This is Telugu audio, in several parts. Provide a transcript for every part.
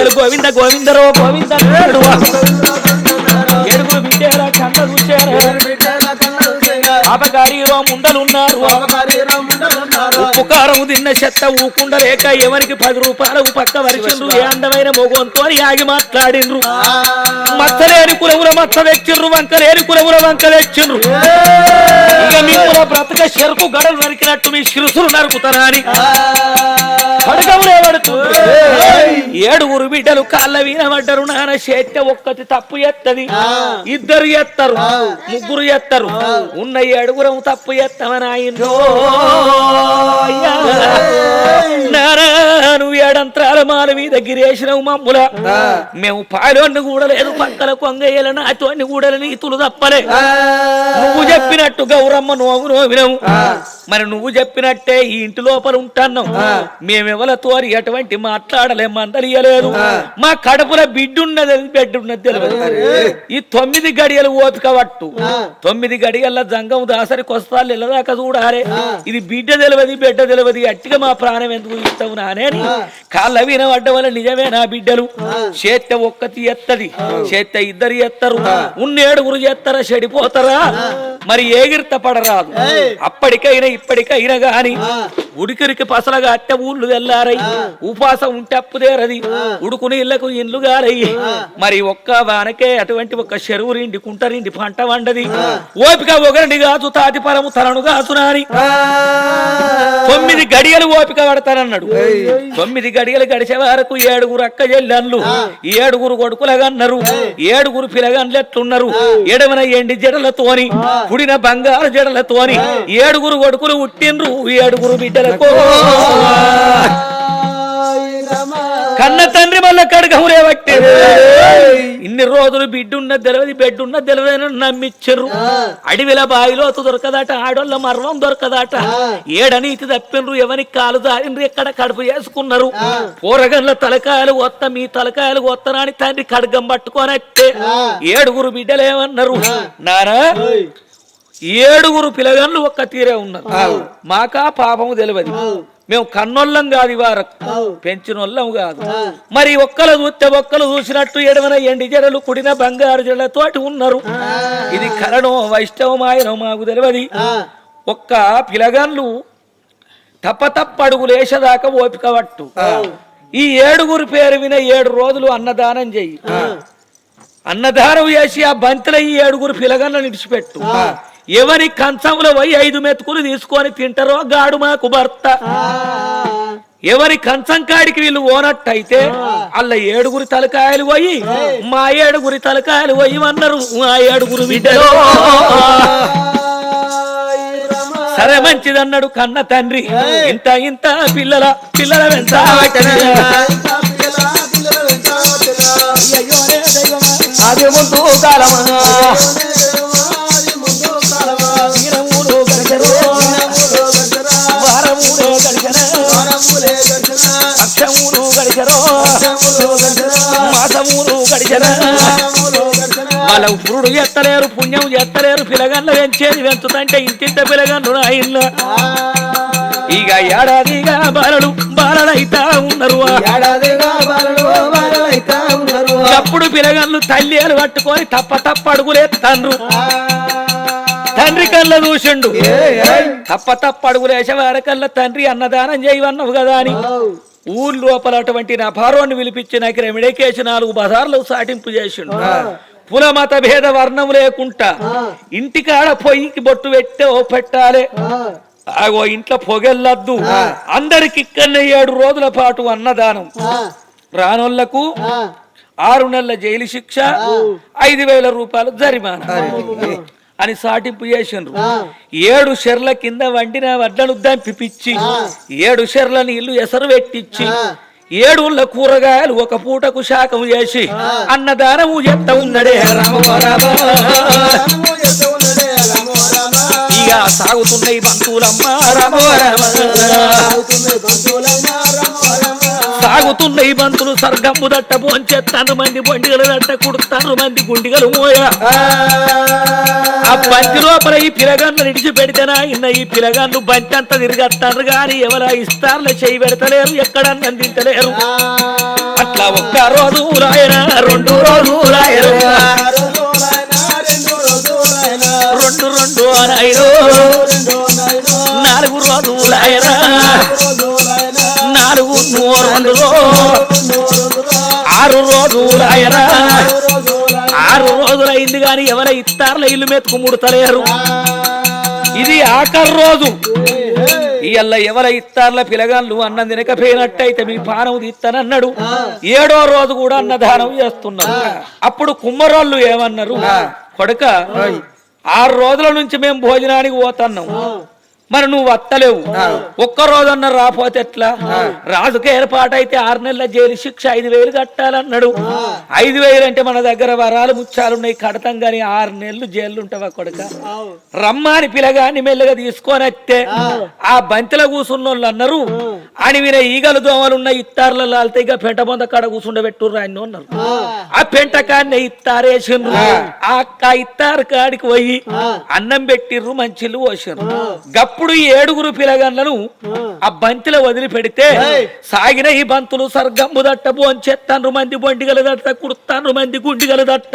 బిడ్డలు గోవింద గోవిందరో గోవింద ఏడుగురు బిడ్డల కన్న చూచారు పాపగాడిలో ముండలున్నారు. కారం తిన్న చెత్త ఊకుండా లేక ఎవరికి పది రూపాయలకు పక్క వరిచిండ్రు? ఏ అందమైన మొగంతో ఆగి మాట్లాడిండ్రు. మచ్చలేని కులముల మచ్చ తెచ్చిండ్రు వంకలేని కులముల వంక తెచ్చిండ్రు. ఇక మిమ్మల్ని బ్రతక చెరుకు గడలు నరికినట్టు మీ శిరుసులు నరుకుతారా అని కడగములే పడుతుంది ఏడుగురు బిడ్డలు కాళ్ళ వీనబడ్డరు నాన్న చేత ఒక్కటి తప్పు ఎత్తది. ఇద్దరు ఎత్తరు ముగ్గురు ఎత్తరు. ఉన్న ఏడుగురం తప్పు ఎత్తమని ఆయన నువ్వు ఏడంత్రాల మాల మీద గిరేసినవు మమ్ముల. మేము పాలోన్ని కూడా లేదు పక్కల కొంగయ్యల నాతోని కూడా నీతులు తప్పలే. నువ్వు చెప్పినట్టు గౌరమ్మ నోవు నోవినవు. మరి నువ్వు చెప్పినట్టే ఈ ఇంటి లోపల ఉంటాన్నాం. మేమెవలతో ఎటువంటి మాట్లాడలేం మందలియలేదు మా కడుపుల బిడ్డున్నది బిడ్డున్నది తెలియదు. ఈ తొమ్మిది గడియలు ఓపిక పట్టు. తొమ్మిది గడియల జంగం దాసరికి వస్తాళ్ళు ఇళ్ళదాకా చూడారే. ఇది బిడ్డ తెలియదు బిడ్డ తెలియదు అట్టిగా మా ప్రాణం ఎందుకు ఇస్తావు నానే అని కాళ్ళ వినబడ్డ వల్ల నిజమే నా బిడ్డలు. చేత్త ఒక్కటి ఎత్తది. చేత్త ఇద్దరు ఎత్తరు. ఉన్నేడుగురు ఎత్తరా చెడిపోతారా? మరి ఏగిర్త పడరాదు. అప్పటికైనా ఇప్పటికైనా గాని ఉడికిరికి పసలగా అట్టె ఊళ్ళు తెల్లారై ఉపాసం ఉంటే అప్పుదేరది ఉడుకుని ఇళ్ళకు ఇండ్లు గారయ్యి మరి ఒక్క వానకే అటువంటి ఒక చెరువు రిండి కుంట రిండి పంట వండది. ఓపిక ఒకరిని కాదు తాతి పరము తనను కాచునాని తొమ్మిది గడియలు ఓపిక పడతానన్నాడు. తొమ్మిది గడియలు గడిచే వరకు ఏడుగురు అక్క చెల్లెళ్ళు. ఏడుగురు కొడుకులగన్నారు. ఏడుగురు పిలగన్లు ఎట్లున్నారు ఎడమన ఎండి జడలతోని పుడిన బంగారు జడలతోని ఏడుగురు కొడుకులు పుట్టిండ్రు ఏడుగురు బిడ్డలకు కన్న తండ్రి వల్ల కడగములే పట్టి ఇన్ని రోజులు బిడ్డున్న తెలియదు బెడ్డున్న తెలియదని నమ్మిచ్చరు. అడవిల బావిలోతు దొరకదట ఆడోళ్ళ మర్వం దొరకదట. ఏడనీతి తప్పినరు ఎవరికి కాలు జారిండ్రు ఎక్కడ కడుపు చేసుకున్నారు. పోరగన్ల తలకాయలు కొత్త మీ తలకాయలు కొత్తనాని తండ్రి ఖడ్గం పట్టుకొని అట్టే ఏడుగురు బిడ్డలేమన్నారు. నానా? ఏడుగురు పిల్లగాళ్ళు ఒక్క తీరే ఉన్నారు. మాకా పాపము తెలియదు. మేము కన్నోళ్ళం కాదు ఇవారకు పెంచినోళ్ళం కాదు. మరి ఒక్కలు చూస్తే ఒక్కలు చూసినట్టు ఎడమన ఎండి జడలు కుడిన బంగారు జడలతోటి ఉన్నారు. ఇది కరణం వైష్ణవమాయనం మాకు తెలియదు. ఒక్క పిలగాళ్ళు తప్ప తప్ప అడుగులు వేసేదాకా ఓపిక పట్టు. ఈ ఏడుగురు పేరు విన ఏడు రోజులు అన్నదానం చెయ్యి. అన్నదానం చేసి ఆ బంతిలో ఈ ఏడుగురు పిలగన్లను విడిచిపెట్టు ఎవరి కంచంలో పోయి ఐదు మెతుకులు తీసుకొని తింటారో గాడు మాకు భర్త. ఎవరి కంచం కాడికి వీళ్ళు ఓనట్టయితే అల్ల ఏడుగురి తలకాయలు పోయి మా ఏడుగురి తలకాయలు పోయి అన్నారు మా ఏడుగురు బిడ్డలు. సరే మంచిదన్నాడు కన్న తండ్రి. ఇంత ఇంత పిల్లల పిల్లల వెంట అదే ముందు కాలమా. మాసములు. వాళ్ళ పురుడు ఎత్తలేరు పుణ్యం ఎత్తలేరు పిలగన్లు పెంచేది పెంచుతంటే ఇంతింత పిలగన్లు నా ఇల్లు ఇక ఏడాదిగా బాలలు బాలలైతా ఉన్నారు. అప్పుడు పిలగన్లు తల్లి పట్టుకొని తప్ప తప్ప అడుగులేస్తాండ్రు తండ్రి కళ్ళ చూసిండు. తప్ప తప్ప అడుగులేసే వారకల్లా తండ్రి అన్నదానం చేయవన్నావు కదా అని. ఊరు లోపల అటువంటి నా భారోని పిలిపించి నాకు రెమిడేకేసి నాలుగు బజార్లు సాటింపు చేసిండు. కుల మత భేద వర్ణం లేకుండా ఇంటికాడ పొయ్యికి బొట్టు పెట్టే ఓ పెట్టాలి. ఆగో ఇంట్లో పొగెల్లద్దు అందరికి ఇక్కడనే ఏడు రోజుల పాటు అన్నదానం. రానోళ్ళకు ఆరు నెలల జైలు శిక్ష ఐదు వేల రూపాయలు జరిమానా. అని సాటింపు చేసిండ్రు. ఏడు షెర్ల కింద వండిన వడ్లను దంపిపిచ్చి ఏడు షెర్ల నీళ్ళు ఎసరు పెట్టించి ఏడుళ్ళ కూరగాయలు ఒక పూటకు శాకం చేసి అన్నదానము ఎంత ఉన్నడే రామ రామ. ఇక సాగుతున్నాయి బంధువులమ్మ. రామ రామ. సాగుతున్నాయి బంతులు సర్గమ్ము దట్ట పోంచేస్తాను మంది బండిగలు దట్ట కుడుతాను. మంది గుండిగలు మోయా ఆ బంతి లోపల ఈ పిలగాన్ను నిడిచి పెడితేనా? ఇన్న ఈ పిలగాన్ను బంతి అంతా తిరిగత్తారు గాని ఎవరా ఇస్తారులే? చేయి పెడతలేరు. ఎక్కడన్నా అందించలేరు. అట్లా ఒక్క రోజు రాయన రెండు రోజు రాయన రెండు రెండు రాయను ఆరు రోజు రాయన ఆరు రోజులైంది గాని ఎవరై ఇస్తారుల ఇల్లు మెతుకు ముడతలేరు. ఇది ఆఖరి రోజు. ఇయ్యల్ల ఎవర ఇస్తార్ల పిలగాళ్ళు అన్నం తినకపోయినట్టయితే మీ పానం తీస్తానన్నాడు ఏడో రోజు కూడా అన్నదానం చేస్తున్నాం అప్పుడు కుమ్మరోళ్ళు ఏమన్నారు? కొడుక ఆరు రోజుల నుంచి మేము భోజనానికి పోతున్నాం. మరి నువ్వు వత్తలేవు ఒక్క రోజన్న రాపోతే ఎట్లా? రాజుకు ఏర్పాటైతే ఆరు నెలల జైలు శిక్ష ఐదు వేలు కట్టాలన్నాడు. ఐదు వేలు అంటే మన దగ్గర వరాలు ముచ్చాలున్నాయి కడతాం గాని ఆరు నెలలు జైలు ఉంటావా కొడుక? రమ్మాని పిలగాని మెల్లగా తీసుకొని వస్తే ఆ. బంతిలో కూసున్న వాళ్ళు అన్నారు అని విన ఈగలు దోమలు ఉన్న ఇత్తార్లలో వెళ్తే ఇక పెంట బొంద కాడ కూర్చుండబెట్టుర్రు ఆయన అన్నారు. ఆ. పెంటకాన్ని ఇత్తారేసిండ్రు. ఆ. అక్క ఇత్తారు కాడికి పోయి అన్నం పెట్టిర్రు మంచిళ్ళు పోసిర్రు గప్పుడు ఈ ఏడుగురు పిలగన్లను ఆ. బంతిలో వదిలి పెడితే సాగిన ఈ బంతులు సర్గమ్ము దట్ట బోంచెత్తాన్రు మంది బొండిగల దట్ట కుడుతాన్రు మంది గుండిగల దట్ట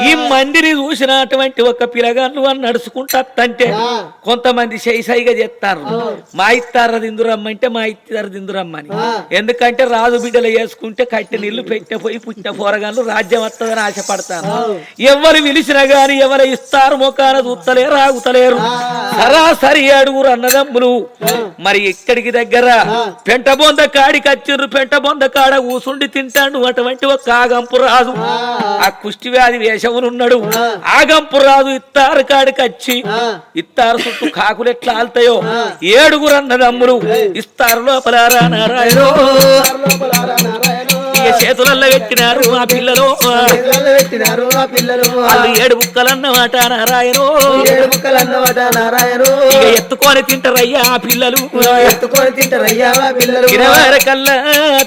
ఈ మందిని చూసినటువంటి ఒక పిలగాళ్ళు అని నడుచుకుంటా అంటే కొంతమంది శైసైగా చేస్తారు మా ఇత్తార దిందురమ్మంటే మా ఇత్తార దిందురమ్మని ఎందుకంటే రాజు బిడ్డలు వేసుకుంటే కట్టె నీళ్ళు పెట్టే పోయి పుట్టిన పోరగాళ్ళు రాజ్యం వస్తుందని ఆశపడతాను ఎవరు పిలిచినా గాని ఎవరు ఇస్తారు మొకాన చూస్తలేరు ఆగుతలేరు. సరాసరి ఏడుగురు అన్నదమ్ములు. మరి ఇక్కడికి దగ్గర పెంట బొంద కాడికి వచ్చిర్రు పెంట బొంద కాడ కూసుండి తింటాడు అటువంటి ఒక ఆగంపు రాదు ఆ. కుష్టి వ్యాధి వేషమునున్నాడు. ఆగంపు రాదు ఇత్తారు కాడికి వచ్చి ఇత్తారు చుట్టూ కాకులు ఎట్లా ఆల్తాయో. ఏడుగురు అన్నదమ్ములు ఇస్తారు లోపలారా నారాయణో. చేతులలో పెట్టినారు మా పిల్లలు. పెట్టినారు ఆ పిల్లలు. వాళ్ళు ఏడు బుక్కలన్నమాట నారాయణో. ఏడు ముక్కలు అన్నమాట నారాయణు. ఎత్తుకొని తింటారయ్యా ఆ పిల్లలు. ఎత్తుకొని తింటారయ్యా ఆ పిల్లలు. తినవారకల్లా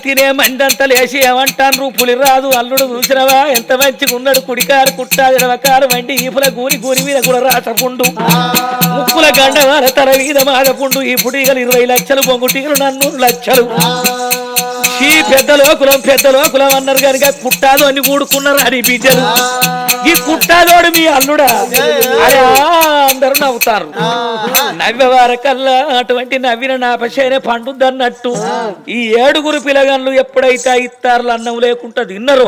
తినే మందంతా లేచి ఏమంటాను పులి రాదు అల్లుడు చూసినవా? ఎంత మంచిగా ఉన్నాడు. కుడికారు కుట్టాది రవకారు వండి ఈపుల గూని గూని మీద కూడా రాసపుండు ముక్కుల గండవాల తల మీద మాగపుండు ఈ పుడిగలు ఇరవై లక్షలు బొంగుటీలు నన్ను లక్షలు. ఈ పెద్ద లోకులం పెద్ద లోకులం అన్నారు కనుక కుట్టాదు అని కూడుకున్నారు అని బిడ్డలు ఈ కుట్టాదోడు మీ అల్లుడా? అరే అందరూ నవ్వుతారు. నవ్వేవారకల్లా అటువంటి నవ్విన నాపశేనే పండుద్దన్నట్టు. ఈ ఏడుగురు పిలగన్లు ఎప్పుడైతే ఆ ఇత్తారులు అన్నం లేకుండా తిన్నరో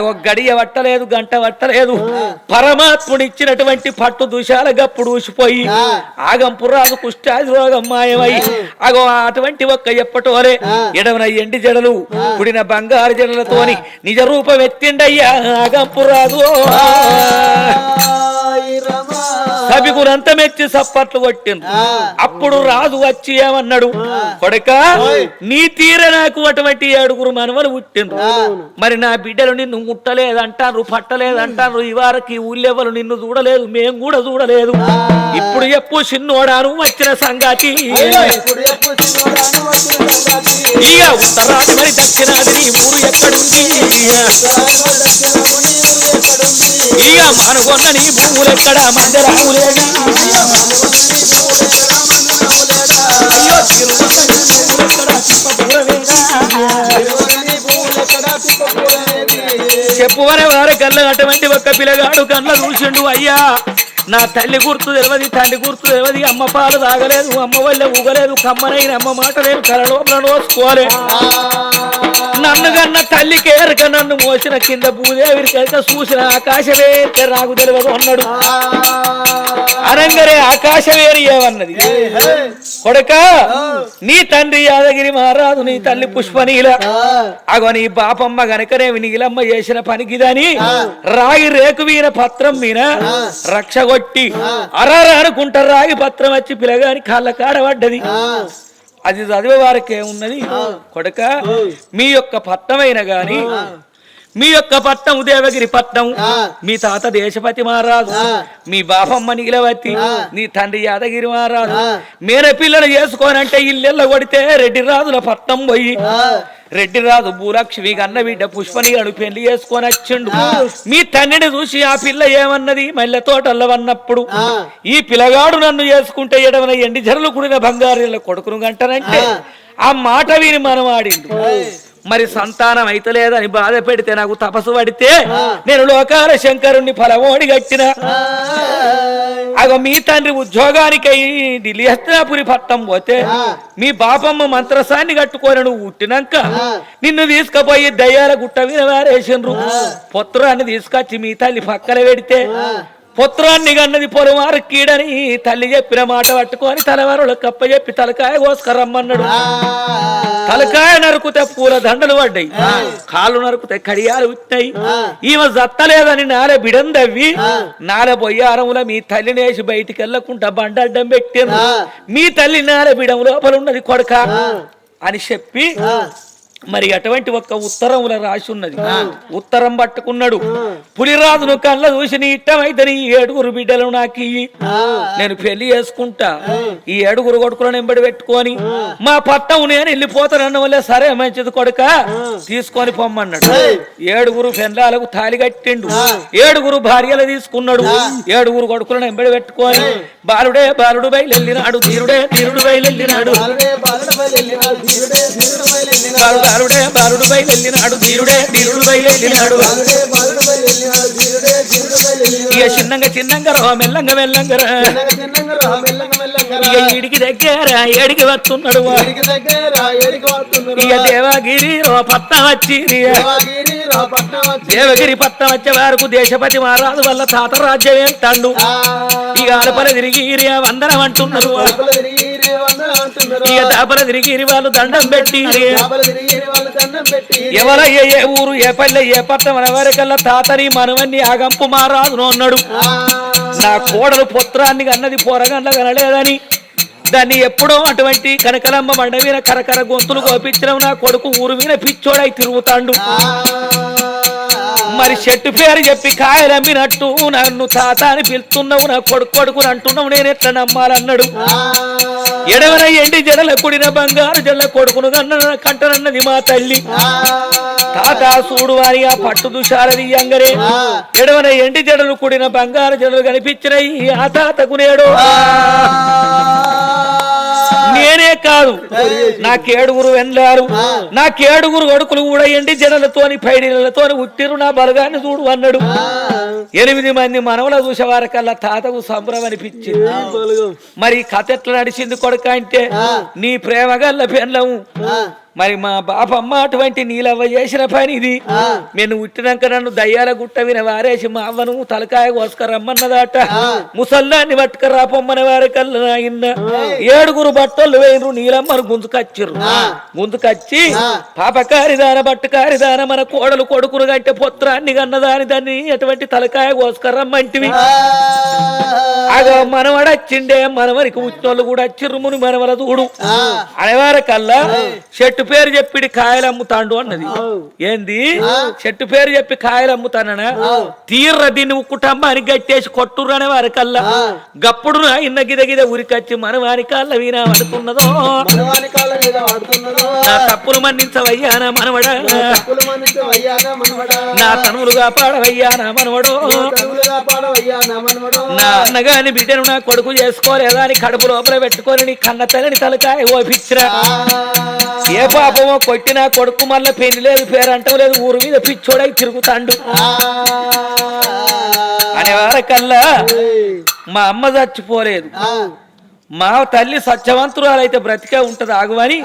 ఒక గడియ పట్టలేదు గంట పట్టలేదు పరమాత్ముడు ఇచ్చినటువంటి పట్టు దుశాల గప్పుడు ఊసిపోయి ఆగంపురాజు కుష్టాది రోగం మాయమై అగో అటువంటి ఒక్క ఎప్పటోరే ఎడవన ఎండి జడలు పుడిన బంగారు జడలతోని నిజ రూపం ఎత్తిండయ్యా ఆగంపురాజు సభికులంతా మెచ్చి సప్పట్లు కొట్టిండ్రు. అప్పుడు రాజు వచ్చి ఏమన్నాడు? కొడక నీ తీర నాకు అటువంటి ఏడుగురు మనవలు పుట్టిండ్రు. మరి నా బిడ్డలు నిన్ను ముట్టలేదంటారు పట్టలేదంటారు ఈ వారికి ఊళ్ళెవరు నిన్ను చూడలేదు మేం కూడా చూడలేదు. ఇప్పుడు చెప్పు చిన్నోడాను వచ్చిన సంగతి. ఇక ఉత్తరాది మరి దక్షిణాది ఊరు ఎక్కడుంది? ఇక మనుగొన్నని భూములెక్కడ భూములు ఎక్కడ? మందరాములేగా చెప్పువనే వారి కళ్ళ అటువంటి ఒక్క పిల్లగాడు కళ్ళ చూసిండు అయ్యా. నా తల్లి గుర్తు తెలియదు తల్లి గుర్తు తెలియదు అమ్మ పాలు తాగలేదు అమ్మ వల్ల ఊగలేదు కమ్మనైన అమ్మ మాట నేను కలలోపల నోసుకోలే నన్ను కన్న తల్లి కేరక నన్ను మోసిన కింద భూదేవిని కేరక చూసిన ఆకాశమే నాకు తెలియదు అన్నాడు అనంగరే ఆకాశవేరి ఏమన్నది? కొడక నీ తండ్రి యాదగిరి మహారాజు నీ తల్లి పుష్పనీల. అగో నీ బాపమ్మ గనకనేవి నీలమ్మ చేసిన పనికిదని రాగి రేకు మీద పత్రం మీద రక్ష కొట్టి అరార అనుకుంటా రాగి పత్రం వచ్చి పిలగాని కాళ్ళ కాడబడ్డది అది చదివే వారికి ఏమున్నది కొడక మీ యొక్క పట్టమైన గాని మీ యొక్క పట్నం దేవగిరి పట్నం మీ తాత దేశపతి మహారాజు మీ బాపమ్మ నీలవతి నీ తండ్రి యాదగిరి మహారాజు మేన పిల్లలు చేసుకోనంటే ఇల్లెల్ల కొడితే రెడ్డి రాజుల పట్నం పోయి రెడ్డి రాజు భూలక్ష్మి కన్న బిడ్డ పుష్పనీయుడు పెళ్ళి చేసుకొని వచ్చిండు. మీ తండ్రిని చూసి ఆ పిల్ల ఏమన్నది? మల్లె తోటల్లవన్నప్పుడు ఈ పిల్లగాడు నన్ను చేసుకుంటే ఎడవన ఎండి జరలు కుడిన బంగారు కొడుకును గంటనంటే. ఆ. మాట విని మనం ఆడిండు మరి సంతానం అయితలేదని బాధ పెడితే నాకు తపస్సు పడితే నేను లోకాల శంకరుణ్ణి ఫలమోడి గట్టిన. అగో మీ తండ్రి ఉద్యోగానికై ఢిల్లీ హస్తినాపురి పట్టం పోతే మీ బాపమ్మ మంత్రసాన్ని కట్టుకొని నువ్వు పుట్టినాక నిన్ను తీసుకుపోయి దయ్యాల గుట్ట మీద వారేసిండ్రు పుత్రాన్ని తీసుకొచ్చి మీ తల్లి పక్కన పెడితే పుత్రాన్ని గన్నది పొలవారు కీడని తల్లి చెప్పిన మాట పట్టుకొని తలవారులు కప్ప చెప్పి తలకాయ కోసుకరమ్మన్నాడు. తలకాయ నరుకుతే పూల దండలు పడ్డాయి. కాళ్ళు నరుకుతే కడియాలు ఉట్టాయి ఈమె జత్తలేదని నాలే బిడం దవ్వి నాలే బొయ్యారముల మీ తల్లిని వేసి బయటికి వెళ్ళకుండా బండడ్డం పెట్టాను. మీ తల్లి నాలే బిడం లోపల ఉన్నది కొడక అని చెప్పి మరి అటువంటి ఒక్క ఉత్తరముల రాసి ఉన్నది ఉత్తరం పట్టుకున్నాడు. పులిరాజును కళ్ళ చూసి నీ ఇట్టమైతే నీ ఏడుగురు బిడ్డలు నాకు. నేను పెళ్ళి చేసుకుంటా. ఈ ఏడుగురు కొడుకులను ఎంబడి పెట్టుకొని మా పట్టం నేను వెళ్ళిపోతానన్న వల్లే సరే మంచిది కొడుక. తీసుకొని పొమ్మన్నాడు. ఏడుగురు పెండ్లాలకు తాలి కట్టిండు. ఏడుగురు భార్యలు తీసుకున్నాడు. ఏడుగురు కొడుకులను ఎంబడి పెట్టుకొని బాలుడే బాలుడు బయలునాడు తీరుడే తీరుడు బయలునాడు బాలుడే బాలుడే బాలుడు బయలునాడు ధీరుడే ధీరుడు బయలుదేరినాడు. ఇక చిన్నంగా చిన్నంగా రో మెల్లంగా మెల్లంగా మెల్లగా ఇక ఈడికి దగ్గర ఏడికి వస్తున్నాడు ఇక దేవగిరి రో పట్నం వచ్చి దేవగిరి రా వచ్చే వారికి దేశపతి మహారాజు వల్ల తాత రాజ్యం ఏంటాడు? ఇక ఆలపల తిరిగి వందనం అంటున్నారు ఇక దాపల తిరిగి వాళ్ళు దండం పెట్టి ఎవరయ్య ఏ ఊరు ఏ పల్లె ఏ పట్టం అనే వరకల్లా తాతని మనవన్ని ఆగంపు మారాదు అన్నాడు. నా కోడలు పుత్రాన్ని అన్నది పోరగండ్ల కనలేదని. దాన్ని ఎప్పుడో అటువంటి కనకలమ్మ మండ మీద కరకర గొంతులు కోపించడం నా కొడుకు ఊరు మీద పిచ్చోడై తిరుగుతాండు. మరి చెట్టు పేరు చెప్పి కాయలమ్మినట్టు నన్ను తాత అని పిలుస్తున్నావు నా కొడుకు కొడుకుని అంటున్నావు నేను ఎట్లా నమ్మాలన్నాడు? ఎడవన ఎండి జడల కుడిన బంగారు జడల కొడుకును కన్న కంటనన్నది మా తల్లి. తాత చూడు వారి ఆ పట్టు దుషారది అంగరే ఎడవన ఎండి జడలు కూడిన బంగారు జడలు కనిపించినాయి ఆ తాతకు నేడు. నేనే కాదు. నాకేడుగురు వెళ్ళారు నాకేడుగురు కొడుకులు కూడా ఎండి జడలతోని పైడిలతోని ఉట్టిరు నా బలగాన్ని చూడు అన్నాడు. ఎనిమిది మంది మనవల చూసేవారికల్లా తాతకు సంబరం అనిపించింది. మరి కథ ఎట్లా నడిచింది కొడుక అంటే నీ ప్రేమ గల్ల పెళ్ళము మరి మా బాపమ్మ అటువంటి నీలవ్వ చేసిన పని ఇది. నేను ఉట్టినాక నన్ను దయ్యాల గుట్ట విన వారేసి మా అవ్వను తలకాయ కోసుకరమ్మన్నదాట ముసల్లాన్ని పట్టుకరా పొమ్మని వారి కల్లా నాయన్న. ఏడుగురు బట్టలు వేయరు నీలమ్మను గుంజుకచ్చిర్రు గుంజుకచ్చి పాపకారిదాన బట్టుకారిదాన మన కోడలు కొడుకును గంటే పుత్రాన్ని కన్నదాని దాన్ని అటువంటి తలకాయ కోసుకరమ్మంటివి అగో మనవడచ్చిండే మనవరికి ఉచ్చోళ్ళు కూడా వచ్చిర్రు ముని మనవల చూడు. అనేవారి కల్లా చెట్టు పేరు చెప్పిడి కాయలు అమ్ముతాండు అన్నది. ఏంది? చెట్టు పేరు చెప్పి కాయలు అమ్ముతాననా? తీర్ర దీన్ని ఉక్కుటమ్మాని గట్టేసి కొట్టుర్రు అనే వారి కల్లా గప్పుడు నా ఇన్న గిద గిద ఉరికచ్చి మన వారి కల్లా వీణ పడుతున్నదో నా తప్పులు మన్నించవయ్యా నా మనవడా. నా తనువులుగా పాడవయ్యా నా మనవడో? నా అన్నగాని బిడ్డను నా కొడుకు చేసుకోలేదా అని కడుపు లోపల పెట్టుకొని నీ కన్న తల్లిని తలకాయ ఓపించిన పాపమో కొట్టినా కొడుకు మళ్ళీ పెళ్ళి లేదు పేరంటం లేదు ఊరు మీద పిచ్చోడై తిరుగుతాండు. అనే వారకల్లా మా అమ్మ చచ్చిపోలేదు. మా తల్లి సత్యవంతురాలైతే బ్రతికే ఉంటది ఆగువని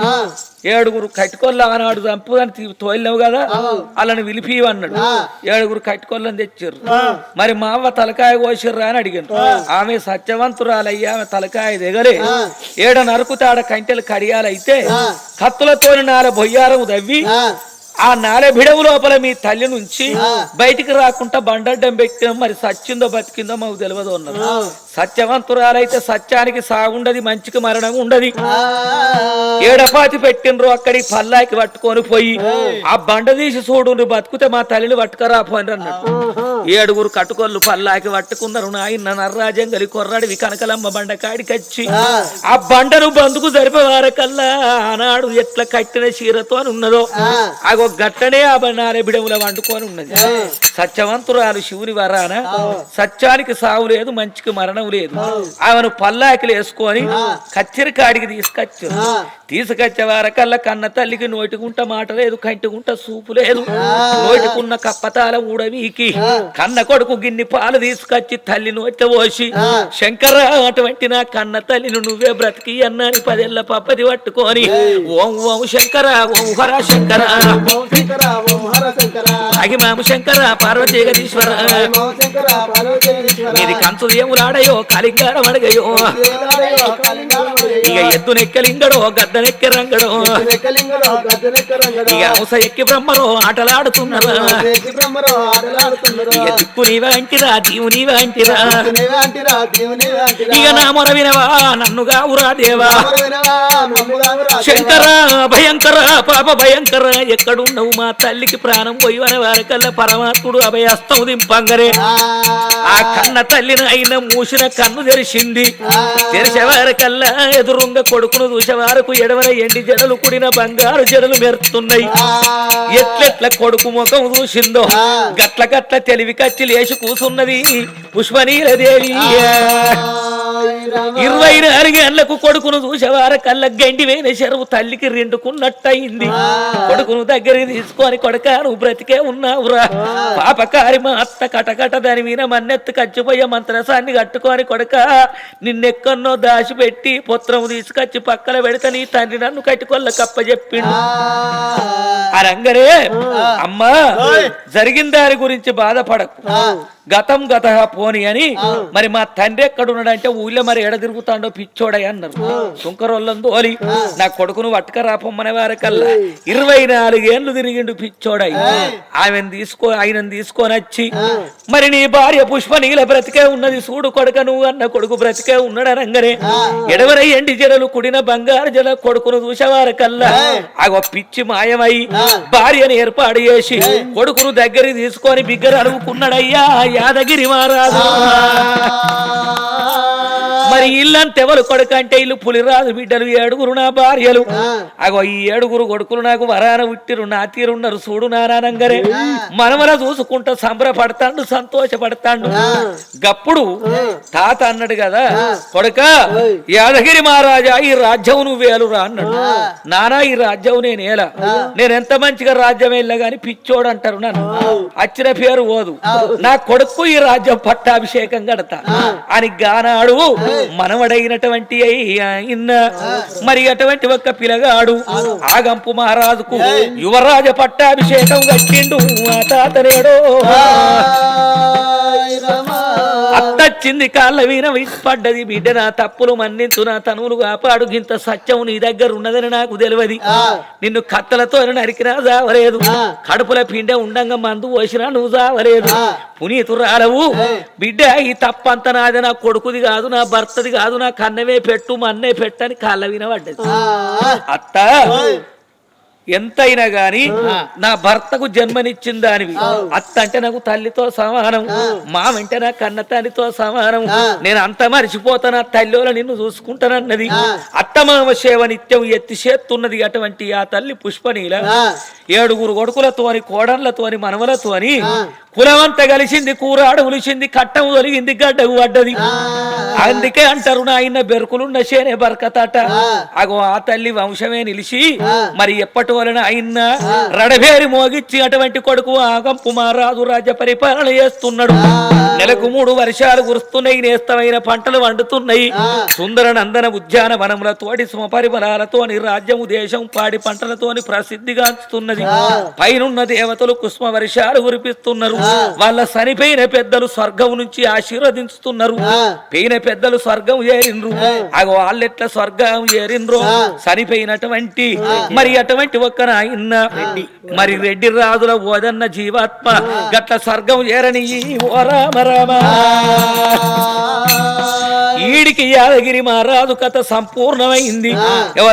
ఏడుగురు కట్టుకొల్ల ఆనాడు చంపుదని తీ- తోలినావు కదా? వాళ్ళని విలిపి అన్నాడు. ఏడుగురు కట్టుకొల్లని తెచ్చారు మరి మా అవ్వ తలకాయ కోసిర్రా అని అడిగాను ఆమె సత్యవంతురాలయ్యా ఆమె తలకాయ దిగలే. ఏడ నరుకుతాడ కంటెలు కడియాలైతే కత్తులతో నాల బొయ్యారం దవ్వి ఆ నాలే బిడవు లోపల మీ తల్లి నుంచి బయటికి రాకుండా బండడ్డం పెట్టిన మరి సచ్చిందో బతికిందో మాకు తెలియదు అన్నారు సత్యవంతురాలైతే సత్యానికి సాగుండది మంచికి మరణం ఉండది. ఏడపాతి పెట్టినరు అక్కడి పల్లాకి పట్టుకొని పోయి ఆ. బండ తీసి చూడు బతుకుతే మా తల్లిని పట్టుకరా పోయిన అన్నట్టు ఏడుగురు కట్టుకొల్లు పల్లాకి పట్టుకున్నారు. నాయన నర్రాజంగలి కొర్రాడివి కనకలమ్మ బండ కాడికచ్చి ఆ. బండను బందుకు జరిపేవారకల్లా ఆనాడు ఎట్లా కట్టిన చీరతో అని ఉన్నదో. అగో గట్టనే ఆ బండారే బిడముల వండుకొని ఉన్నది. సత్యవంతురాలు శివుని వరాన సత్యానికి సావు లేదు మంచికి మరణం లేదు. ఆమెను పల్లాకిలు వేసుకొని కచ్చరి కాడికి తీసుకొచ్చు. తీసుకొచ్చే వారకల్లా కన్న తల్లికి నోటికుంట మాట లేదు కంటికుంట సూపు లేదు. నోటికున్న కప్పతాల ఊడవీకి కన్న కొడుకు గిన్ని పాలు తీసుకొచ్చి తల్లి నోట పోసి శంకర అటువంటి నా కన్న తల్లిని నువ్వే బ్రతికి అన్నాని. పదేళ్ళ పప్పది పట్టుకొని ఓం ఓం శంకర ఓం హర శంకర. ఓం శంకర ఓం హర శంకర. అగిమాము శంకర పార్వతీ ఈశ్వర. మీది కంచు దేవులాడయో కలింగారం అడగయో. ఇక ఎద్దునెక్కలింగడో గద్దనెక్కెరంగడో వెక్కలింగడో గద్దెనెక్కరంగడో. ఇక హంస ఎక్కి బ్రహ్మలో ఆటలాడుతున్నారు. ఇక దిక్కు నీవే అంటిరా దీవు నీవే అంటిరా దేవునివే అంటిరా, దేవునివే అంటిరా. ఇక నా మొర వినవా నన్నుగా ఉరా దేవా. శంకర భయంకర పాప భయంకర ఎక్కడున్నావు మా తల్లికి ప్రాణం పోయి వారకల్లా పరమాత్ముడు అభయస్తం దింపంగరే ఆ, కన్న తల్లిని అయిన మూసిన కన్ను తెరిచింది. తెరిచే వారకల్లా ఎదురుంగ కొడుకును చూసే వరకు ఎడవన ఎండి జడలు కుడిన బంగారు జడలు మెరుస్తున్నాయి. ఆ, ఎట్లెట్ల కొడుకు ముఖం చూసిందో గట్ల గట్ల తెలివి కచ్చి లేచి కూసున్నది పుష్పనీలదేవి. ఈ రామ. ఇరవై నాలుగు గంటలకు కొడుకును చూసేవార కళ్ళ గండి వేన చెరువు తల్లికి రెండుకున్నట్టయింది. కొడుకును దగ్గరికి తీసుకొని కొడక నువ్వు బ్రతికే ఉన్నావురా. పాపకారి మా అత్త కటకట దాని మీద మన్నెత్తు కచ్చిపోయే మంత్రసాన్ని కట్టుకొని కొడక నిన్నెక్కన్నో దాచిపెట్టి పుత్రము తీసుకొచ్చి పక్కన పెడితే నీ తండ్రి నన్ను కట్టుకొల్ల కప్ప చెప్పిండు ఆ. రంగరే అమ్మా జరిగిన దాని గురించి బాధపడకు. గతం గత పోని అని మరి మా తండ్రి ఎక్కడున్నాడంటే ఊళ్ళో మరి ఎడ తిరుగుతాడో పిచ్చోడై అన్నారు. సుంకరోళ్ళం తోలి నా కొడుకును పట్టుకరా పొమ్మనే వారికల్లా ఇరవై నాలుగేళ్ళు తిరిగిండు పిచ్చోడై. ఆమెను తీసుకో ఆయనను తీసుకొని వచ్చి మరి నీ భార్య పుష్ప నీల బ్రతికే ఉన్నది చూడు కొడుక నువ్వు అన్న కొడుకు బ్రతికే ఉన్నాడు రంగరే ఎడవరై ఎండి జడలు కుడిన బంగారు జల కొడుకును చూసేవారికల్లా ఆగో పిచ్చి మాయమై భార్యను ఏర్పాటు చేసి కొడుకును దగ్గరికి తీసుకొని బిగ్గర అడుగుకున్నాడయ్యా యాదగిరి మహారాజు. మరి ఇల్లంతెవరు కొడుకు అంటే ఇల్లు పులిరాజు బిడ్డలు ఏడుగురు నా భార్యలు. అగో ఈ ఏడుగురు కొడుకులు నాకు వరాన ఉట్టిరు నా తీరున్నారు చూడు నారానంగరే మనమల చూసుకుంటా సంబరపడతాండు సంతోషపడతాండు. గప్పుడు తాత అన్నాడు కదా కొడుక యాదగిరి మహారాజా ఈ రాజ్యం నువ్వు వేలురా అన్నాడు. నానా ఈ రాజ్యం నేను ఏలా. నేను ఎంత మంచిగా రాజ్యం వెళ్ళా గాని పిచ్చోడు అంటారు నన్ను. అచ్చిన పేరు ఓదు. నా కొడుకు ఈ రాజ్యం పట్టాభిషేకం గడతా అని గానాడు. మనవడైనటువంటి ఇన్న. మరి అటువంటి ఒక్క పిలగాడు ఆగంపు మహారాజుకు యువరాజ పట్టాభిషేకం కట్టిండు ఆ తాతనేడో. అత్తచ్చింది కాళ్ళ వీణ పడ్డది బిడ్డ నా తప్పులు మన్నించు నా తనువులు కాపాడు ఇంత సత్యం నీ దగ్గర ఉన్నదని నాకు తెలియదు. నిన్ను కత్తలతో నరికినా జావలేదు. కడుపుల పిండే ఉండంగా మందు పోసినా నువ్వు జావలేదు. పునీతురాలవు. బిడ్డ ఈ తప్పంత నాది నా కొడుకుది కాదు నా భర్తది కాదు నా కన్నమే పెట్టు మన్నే పెట్టని కాళ్ళ వీణ పడ్డది. అత్త. ఎంతైనా గాని నా భర్తకు జన్మనిచ్చిన దానివి. అత్త అంటే నాకు తల్లితో సమానం. మామంటే నా కన్న తల్లితో సమానం. నేను అంత మరిచిపోతానా తల్లిలో నిన్ను చూసుకుంటానన్నది. అత్తమామ సేవ నిత్యం ఎత్తి చేస్తున్నది అటువంటి ఆ తల్లి పుష్పనీల. ఏడుగురు కొడుకులతోని కోడళ్ళతోని మనవలతోని కులమంతా కలిసింది కూరాడు ఉలిసింది కట్టం తొలిగింది గడ్డకు పడ్డది అందుకే అంటారు నాయన బెరుకులున్న చేనే బరకతాట. అగో ఆ తల్లి వంశమే నిలిచి మరి ఎప్పటి వలన అయిన రడబేరి మోగిచ్చి అటువంటి కొడుకు ఆగంపు మహారాజు రాజ్య పరిపాలన చేస్తున్నాడు. నెలకు మూడు వర్షాలు కురుస్తున్నాయి నేస్తమైన పంటలు వండుతున్నాయి. సుందర నందన ఉద్యాన వనములతోటి సుమపరిమళాలతోని రాజ్యము దేశం పాడి పంటలతోని ప్రసిద్ధిగాంచుతున్నది పైనున్న దేవతలు కుష్మ వర్షాలు కురిపిస్తున్నారు. వాళ్ళ చనిపోయిన పెద్దలు స్వర్గం నుంచి ఆశీర్వదించుతున్నారు. పోయిన పెద్దలు స్వర్గం చేరిండ్రు అగో వాళ్ళెట్ల స్వర్గం చేరిండ్రు చనిపోయినటువంటి మరి అటువంటి ఒక్క నాయన్న. మరి రెడ్డి రాజుల ఓదన్న జీవాత్మ గట్ల స్వర్గం చేరని ఈ ఓ రామ రామ. ఈడికి యాదగిరి మహారాజు కథ సంపూర్ణమైంది. ఎవరు